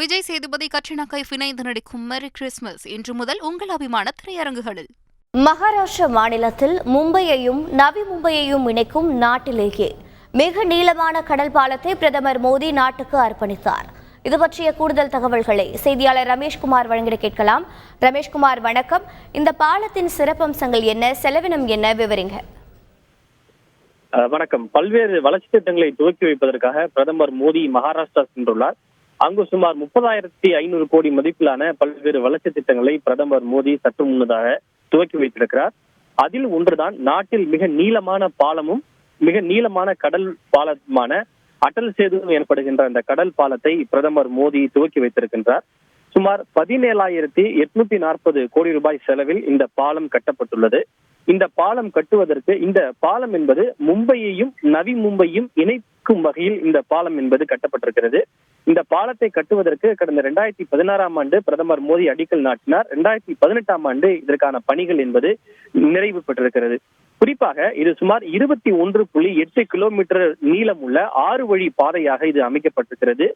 விஜய் சேதுபதி கட்ரினா கைஃப் இணைந்து நடிக்கும் மெரி கிறிஸ்மஸ் இன்று முதல் உங்கள் அபிமான திரையரங்குகளில். மகாராஷ்டிர மாநிலத்தில் மும்பையையும் நவி மும்பையையும் இணைக்கும் நாட்டிலேயே மிக நீளமான கடல் பாலத்தை பிரதமர் மோடி நாட்டுக்கு அர்ப்பணித்தார். இது பற்றிய கூடுதல் தகவல்களை செய்தியாளர் ரமேஷ்குமார் வழங்கிட கேட்கலாம். ரமேஷ்குமார் வணக்கம். இந்த பாலத்தின் சிறப்பம்சங்கள் என்ன செலவினம் என்ன விவரிங்க. வணக்கம். பல்வேறு வளர்ச்சி திட்டங்களை துவக்கி வைப்பதற்காக பிரதமர் மோடி மகாராஷ்டிரா சென்றுள்ளார். அங்கு சுமார் முப்பதாயிரத்தி ஐநூறு கோடி மதிப்பிலான பல்வேறு வளர்ச்சி திட்டங்களை பிரதமர் மோடி சற்று முன்னதாக துவக்கி வைத்திருக்கிறார். அதில் ஒன்றுதான் நாட்டில் மிக நீளமான பாலமும் மிக நீளமான கடல் பாலமான அடல் சேது எனப்படுகின்ற அந்த கடல் பாலத்தை பிரதமர் மோடி துவக்கி வைத்திருக்கின்றார். சுமார் பதினேழாயிரத்தி எட்நூத்தி நாற்பது கோடி ரூபாய் செலவில் இந்த பாலம் கட்டப்பட்டுள்ளது. இந்த பாலம் கட்டுவதற்கு இந்த பாலம் என்பது மும்பையையும் நவி மும்பையும் இணை இணைக்கும் வகையில் இந்த பாலம் என்பது கட்டப்பட்டிருக்கிறது. இந்த பாலத்தை கட்டுவதற்கு கடந்த இரண்டாயிரத்தி பதினாறாம் ஆண்டு பிரதமர் மோடி அடிக்கல் நாட்டினார். இரண்டாயிரத்தி பதினெட்டாம் ஆண்டு இதற்கான பணிகள் என்பது நிறைவு பெற்றிருக்கிறது. குறிப்பாக இது சுமார் இருபத்தி ஒன்று புள்ளி எட்டு கிலோமீட்டர் நீளமுள்ள ஆறு வழி பாதையாக இது அமைக்கப்பட்டிருக்கிறது.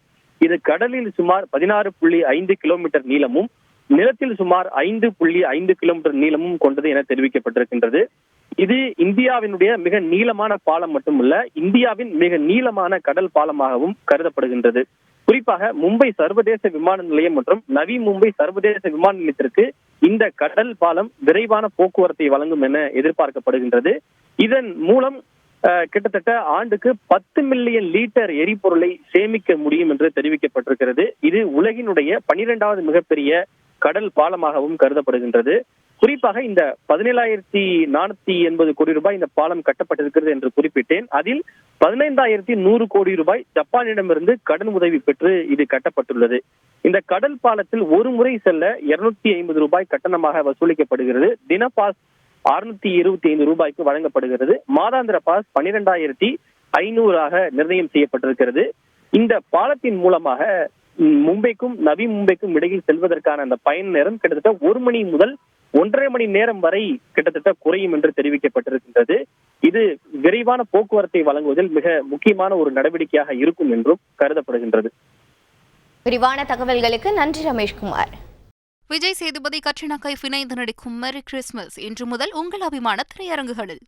இது கடலில் சுமார் பதினாறு புள்ளி ஐந்து கிலோமீட்டர் நீளமும் நிலத்தில் சுமார் ஐந்து புள்ளி ஐந்து கிலோமீட்டர் நீளமும் கொண்டது என தெரிவிக்கப்பட்டிருக்கின்றது. இது இந்தியாவினுடைய மிக நீளமான பாலம் மட்டுமல்ல இந்தியாவின் மிக நீளமான கடல் பாலமாகவும் கருதப்படுகின்றது. குறிப்பாக மும்பை சர்வதேச விமான நிலையம் மற்றும் நவி மும்பை சர்வதேச விமான நிலையத்திற்கு இந்த கடல் பாலம் விரைவான போக்குவரத்தை வழங்கும் என எதிர்பார்க்கப்படுகின்றது. இதன் மூலம் கிட்டத்தட்ட ஆண்டுக்கு பத்து மில்லியன் லிட்டர் எரிபொருளை சேமிக்க முடியும் என்று தெரிவிக்கப்பட்டிருக்கிறது. இது உலகினுடைய பனிரெண்டாவது மிகப்பெரிய கடல் பாலமாகவும் கருதப்படுகின்றது. குறிப்பாக இந்த பதினேழாயிரத்தி நானூத்தி எண்பது கோடி ரூபாய் இந்த பாலம் கட்டப்பட்டிருக்கிறது என்று குறிப்பிட்டேன். அதில் பதினைந்தாயிரத்தி நூறு கோடி ரூபாய் ஜப்பானிடமிருந்து கடன் உதவி பெற்று இது கட்டப்பட்டுள்ளது. இந்த கடல் பாலத்தில் ஒரு முறை செல்ல இருநூத்தி ஐம்பது ரூபாய் கட்டணமாக வசூலிக்கப்படுகிறது. தின பாஸ் அறுநூத்தி இருபத்தி ஐந்து ரூபாய்க்கு வழங்கப்படுகிறது. மாதாந்திர பாஸ் பன்னிரெண்டாயிரத்தி ஐநூறாக நிர்ணயம் செய்யப்பட்டிருக்கிறது. இந்த பாலத்தின் மூலமாக மும்பைக்கும் நவி மும்பைக்கும் இடையில் செல்வதற்கான அந்த பயண நேரம் கிட்டத்தட்ட ஒரு மணி முதல் ஒன்றரை மணி நேரம் வரை கிட்டத்தட்ட குறையும் என்று தெரிவிக்கப்பட்டிருக்கின்றது. இது விரைவான போக்குவரத்தை வழங்குவதில் மிக முக்கியமான ஒரு நடவடிக்கையாக இருக்கும் என்றும் கருதப்படுகின்றது. விரிவான தகவல்களுக்கு நன்றி ரமேஷ்குமார். விஜய் சேதுபதி கட்ரினா கைஃப் இணைந்து நடிக்கும் மெரி கிறிஸ்மஸ் இன்று முதல் உங்கள் அபிமான திரையரங்குகளில்.